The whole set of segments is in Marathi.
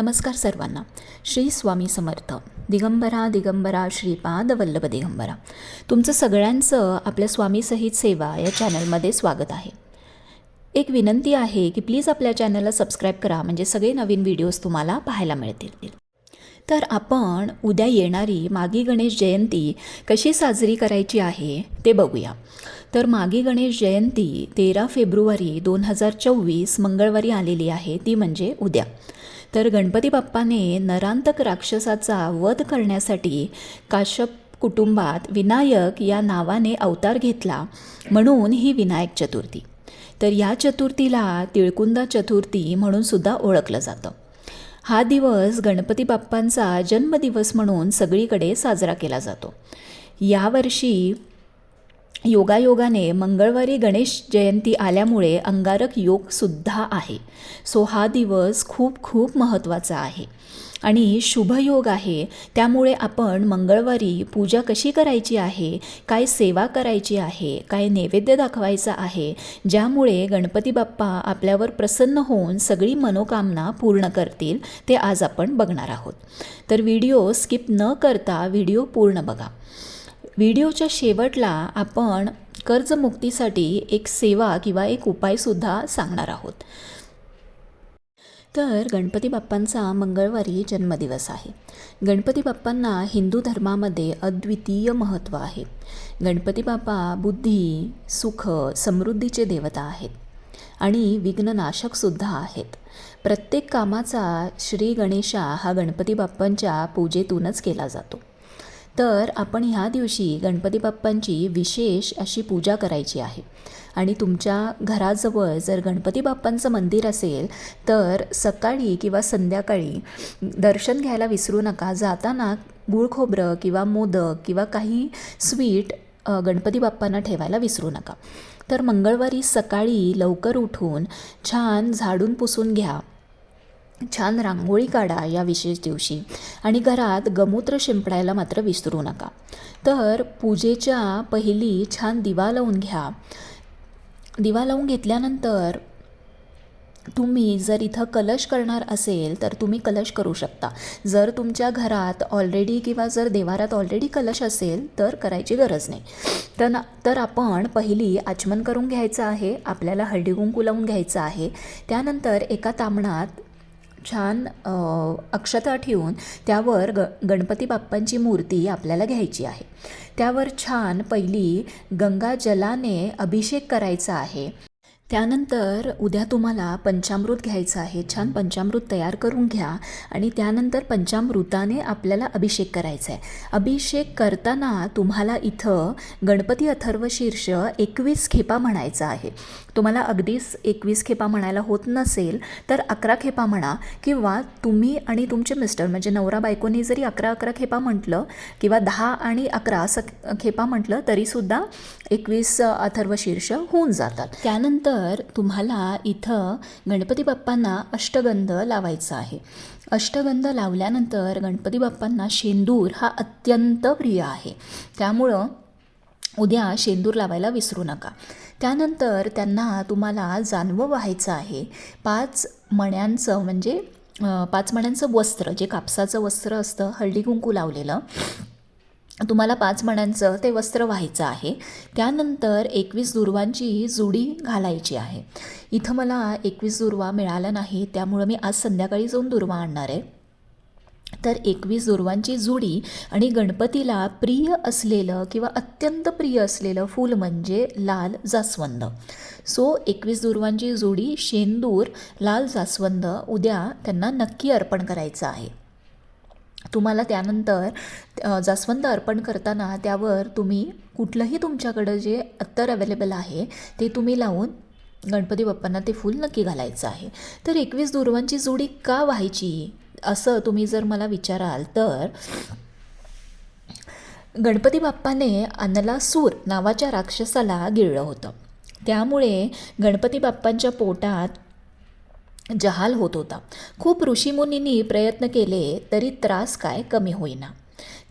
नमस्कार सर्वांना. श्री स्वामी समर्थ. दिगंबरा दिगंबरा श्रीपाद वल्लभ दिगंबरा. तुमचं सगळ्यांचं आपल्या स्वामीसहित सेवा या चॅनलमध्ये स्वागत आहे. एक विनंती आहे की प्लीज आपल्या चॅनलला सबस्क्राईब करा म्हणजे सगळे नवीन व्हिडिओज तुम्हाला पाहायला मिळतील. तर आपण उद्या येणारी मागी गणेश जयंती कशी साजरी करायची आहे ते बघूया. तर मागी गणेश जयंती तेरा फेब्रुवारी दोन हजार चोवीस मंगळवारी आलेली आहे ती म्हणजे उद्या. तर गणपती बाप्पाने नरांतक राक्षसाचा वध करण्यासाठी काश्यप कुटुंबात विनायक या नावाने अवतार घेतला. म्हणून ही विनायक चतुर्थी. तर या चतुर्थीला तिळकुंदा चतुर्थी म्हणून सुद्धा ओळखलं जातं. हा दिवस गणपती बाप्पांचा जन्मदिवस म्हणून सगळीकडे साजरा केला जातो. यावर्षी योगायोगाने मंगळवारी गणेश जयंती आल्यामुळे अंगारक योगसुद्धा आहे. सो हा दिवस खूप खूप महत्त्वाचा आहे. आणि शुभयोग आहे. त्यामुळे आपण मंगळवारी पूजा कशी करायची आहे? काय सेवा करायची आहे? काय नैवेद्य दाखवायचा आहे? ज्यामुळे गणपती बाप्पा आपल्यावर प्रसन्न होऊन सगळी मनोकामना पूर्ण करतील ते आज आपण बघणार आहोत. तर व्हिडिओ स्किप न करता व्हिडिओ पूर्ण बघा. व्हिडिओच्या शेवटला आपण कर्जमुक्तीसाठी एक सेवा किंवा एक उपायसुद्धा सांगणार आहोत. तर गणपती बाप्पांचा मंगळवारी जन्मदिवस आहे. गणपती बाप्पांना हिंदू धर्मामध्ये अद्वितीय महत्त्व आहे. गणपती बाप्पा बुद्धी सुख समृद्धीचे देवता आहेत आणि विघ्ननाशकसुद्धा आहेत. प्रत्येक कामाचा श्री गणेशा हा गणपती बाप्पांच्या पूजेतूनच केला जातो. तर आपण ह्या दिवशी गणपती बाप्पांची विशेष अशी पूजा करायची आहे. आणि तुमच्या घराजवळ जर गणपती बाप्पांचं मंदिर असेल तर सकाळी किंवा संध्याकाळी दर्शन घ्यायला विसरू नका. जाताना गुळ खोबरं किंवा मोदक किंवा काही स्वीट गणपती बाप्पांना ठेवायला विसरू नका. तर मंगळवारी सकाळी लवकर उठून छान झाडून पुसून घ्या. छान रांगोळी काढा या विशेष दिवशी. आणि घरात गमूत्र शिंपडायला मात्र विसरू नका. तर पूजेच्या पहिली छान दिवा लावून घ्या. दिवा लावून घेतल्यानंतर तुम्ही जर इथं कलश करणार असेल तर तुम्ही कलश करू शकता. जर तुमच्या घरात ऑलरेडी किंवा जर देवारात ऑलरेडी कलश असेल तर करायची गरज नाही. तर ना तर आपण पहिली आचमन करून घ्यायचं आहे आपल्याला हळदी कुंकू लावून घ्यायचं आहे. त्यानंतर एका तामणात छान अक्षता ठेवून त्यावर ग गणपती बाप्पांची मूर्ती आपल्याला घ्यायची आहे. त्यावर छान पहिली गंगाजलाने अभिषेक करायचा आहे. त्यानंतर उद्या तुम्हाला पंचामृत घ्यायचं आहे. छान पंचामृत तयार करून घ्या आणि त्यानंतर पंचामृताने आपल्याला अभिषेक करायचा आहे अभिषेक करताना तुम्हाला इथं गणपती अथर्व शीर्ष एकवीस खेपा म्हणायचा आहे. तुम्हाला अगदीच एकवीस खेपा म्हणायला होत नसेल तर अकरा खेपा म्हणा किंवा तुम्ही आणि तुमचे मिस्टर म्हणजे नवरा बायकोनी जरी अकरा अकरा खेपा म्हटलं किंवा दहा आणि अकरा असं खेपा म्हटलं तरीसुद्धा एकवीस अथर्व शीर्ष होऊन जातात. त्यानंतर तर तुम्हाला इथं गणपती बाप्पांना अष्टगंध लावायचा आहे. अष्टगंध लावल्यानंतर गणपती बाप्पांना शेंदूर हा अत्यंत प्रिय आहे. त्यामुळं उद्या शेंदूर लावायला विसरू नका. त्यानंतर त्यांना तुम्हाला जानवं व्हायचं आहे. पाच मण्यांचं म्हणजे पाच मण्यांचं वस्त्र जे कापसाचं वस्त्र असतं हळदी कुंकू लावलेलं तुम्हाला पाच मण्यांचं ते वस्त्र व्हायचं आहे. त्यानंतर एकवीस दुर्वांची जुडी घालायची आहे. इथं मला एकवीस दुर्वा मिळाला नाही त्यामुळं मी आज संध्याकाळी जाऊन दुर्वा आणणार आहे. तर एकवीस दुर्वांची जुडी आणि गणपतीला प्रिय असलेलं किंवा अत्यंत प्रिय असलेलं फूल म्हणजे लाल जास्वंद. सो एकवीस दुर्वांची जुडी शेंदूर लाल जास्वंद उद्या त्यांना नक्की अर्पण करायचं आहे. तुम्हाला त्यानंतर जास्वंद अर्पण करताना त्यावर तुम्ही कुठलंही तुमच्याकडं जे अत्तर अवेलेबल आहे ते तुम्ही लावून गणपती बाप्पांना ते फूल नक्की घालायचं आहे. तर एकवीस दुर्वांची जोडी का व्हायची? असं तुम्ही जर मला विचाराल तर गणपती बाप्पाने अनलासूर नावाच्या राक्षसाला गिळलं होतं. त्यामुळे गणपती बाप्पांच्या पोटात जहाल होत होता. खूप ऋषीमुनींनी प्रयत्न केले तरी त्रास काय कमी होईना.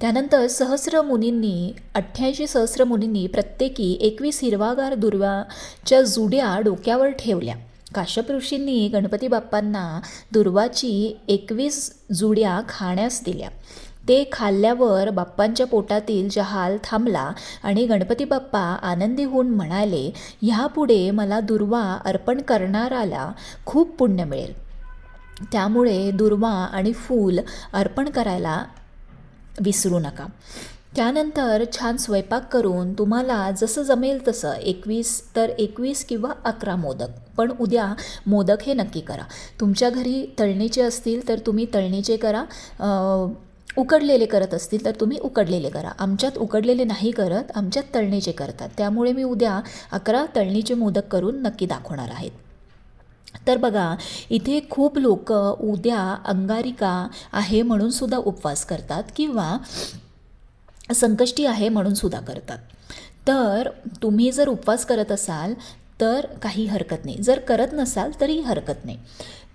त्यानंतर सहस्र मुनींनी अठ्ठ्याऐंशी सहस्र मुनींनी प्रत्येकी एकवीस हिरवागार दुर्वाच्या जुड्या डोक्यावर ठेवल्या. काश्यप ऋषींनी गणपती बाप्पांना दुर्वाची एकवीस जुड्या खाण्यास दिल्या. ते खाल्ल्यावर बाप्पांच्या पोटातील जहाल थांबला आणि गणपती बाप्पा आनंदी होऊन म्हणाले ह्यापुढे मला दुर्वा अर्पण करणाराला खूप पुण्य मिळेल. त्यामुळे दुर्वा आणि फूल अर्पण करायला विसरू नका. त्यानंतर छान स्वयंपाक करून तुम्हाला जसं जमेल तसं एकवीस तर एकवीस किंवा अकरा मोदक. पण उद्या मोदक हे नक्की करा. तुमच्या घरी तळणीचे असतील तर तुम्ही तळणीचे करा. उकडलेले करत असतील तर तुम्ही उकडलेले करा. आमच्यात उकडलेले नाही करत आमच्यात तळणीचे करतात. त्यामुळे मी उद्या अकरा तळणीचे मोदक करून नक्की दाखवणार आहेत तर बघा इथे खूप लोक उद्या अंगारिका आहे म्हणून सुद्धा उपवास करतात किंवा संकष्टी आहे म्हणून सुद्धा करतात. तर तुम्ही जर उपवास करत असाल तर काही हरकत नाही. जर करत नसाल तरी हरकत नाही.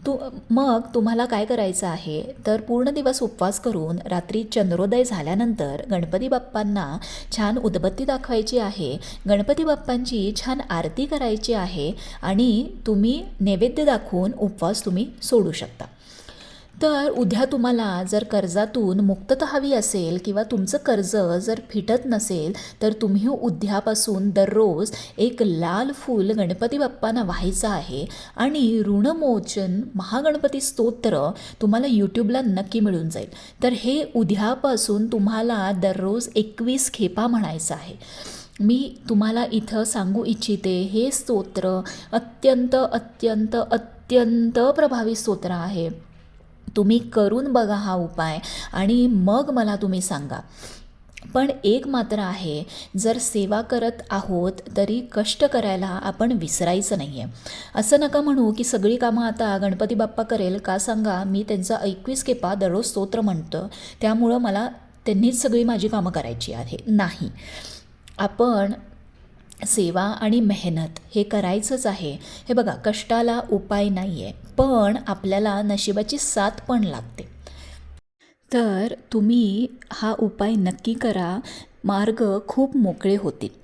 तू मग तुम्हाला काय करायचं आहे? तर पूर्ण दिवस उपवास करून रात्री चंद्रोदय झाल्यानंतर गणपती बाप्पांना छान उदबत्ती दाखवायची आहे. गणपती बाप्पांची छान आरती करायची आहे आणि तुम्ही नैवेद्य दाखवून उपवास तुम्ही सोडू शकता. तर उद्या तुम्हाला जर कर्जातून मुक्तता हवी असेल किंवा तुमचं कर्ज जर फिटत नसेल तर तुम्ही उद्यापासून दररोज एक लाल फूल गणपती बाप्पांना व्हायचं आहे. आणि ऋणमोचन महागणपती स्तोत्र तुम्हाला यूट्यूबला नक्की मिळून जाईल. तर हे उद्यापासून तुम्हाला दररोज एकवीस खेपा म्हणायचं आहे. मी तुम्हाला इथं सांगू इच्छिते हे स्तोत्र अत्यंत अत्यंत अत्यंत प्रभावी स्तोत्र आहे. तुम्ही करून बघा हा उपाय आणि मग मला तुम्ही सांगा. पण एक मात्र आहे जर सेवा करत आहोत तरी कष्ट करायला आपण विसरायचं नाही आहे असं नका म्हणू की सगळी कामं आता गणपती बाप्पा करेल का सांगा मी त्यांचा एकवीस केपा दररोज स्तोत्र म्हणतो त्यामुळं मला त्यांनीच सगळी माझी कामं करायची आहे. नाही. आपण सेवा आणि मेहनत हे करायचंच आहे. हे बघा कष्टाला उपाय नाही आहे पण आपल्याला नशिबाची साथ पण लागते. तर तुम्ही हा उपाय नक्की करा. मार्ग खूप मोकळे होतील.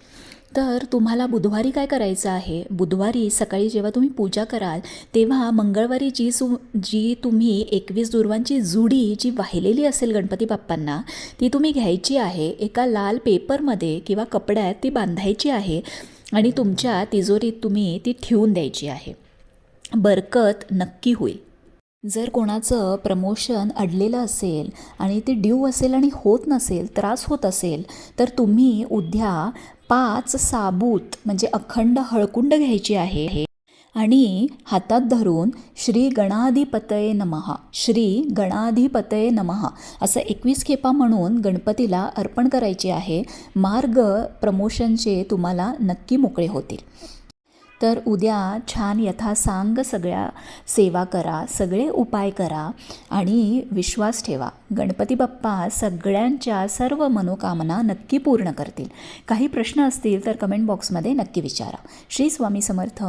तर तुम्हाला बुधवारी काय करायचं आहे? बुधवारी सकाळी जेव्हा तुम्ही पूजा कराल तेव्हा मंगळवारी जी सु जी तुम्ही एकवीस दुर्वांची जुडी जी वाहिलेली असेल गणपती बाप्पांना ती तुम्ही घ्यायची आहे. एका लाल पेपरमध्ये किंवा कपड्यात ती बांधायची आहे आणि तुमच्या तिजोरीत तुम्ही ती ठेवून द्यायची आहे. बरकत नक्की होईल. जर कोणाचं प्रमोशन अडलेलं असेल आणि ते ड्यू असेल आणि होत नसेल त्रास होत असेल तर तुम्ही उद्या पाच साबूत म्हणजे अखंड हळकुंड घ्यायची आहे. आणि हातात धरून श्री गणाधिपतये नमः श्री गणाधिपतये नमहा असं एकवीस खेपा म्हणून गणपतीला अर्पण करायचे आहे. मार्ग प्रमोशनचे तुम्हाला नक्की मोकळे होतील. तर उद्या छान यथासांग सगळ्या सेवा करा सगळे उपाय करा आणि विश्वास ठेवा. गणपती बाप्पा सगळ्यांच्या सर्व मनोकामना नक्की पूर्ण करतील. काही प्रश्न असतील तर कमेंट बॉक्समध्ये नक्की विचारा. श्री स्वामी समर्थ.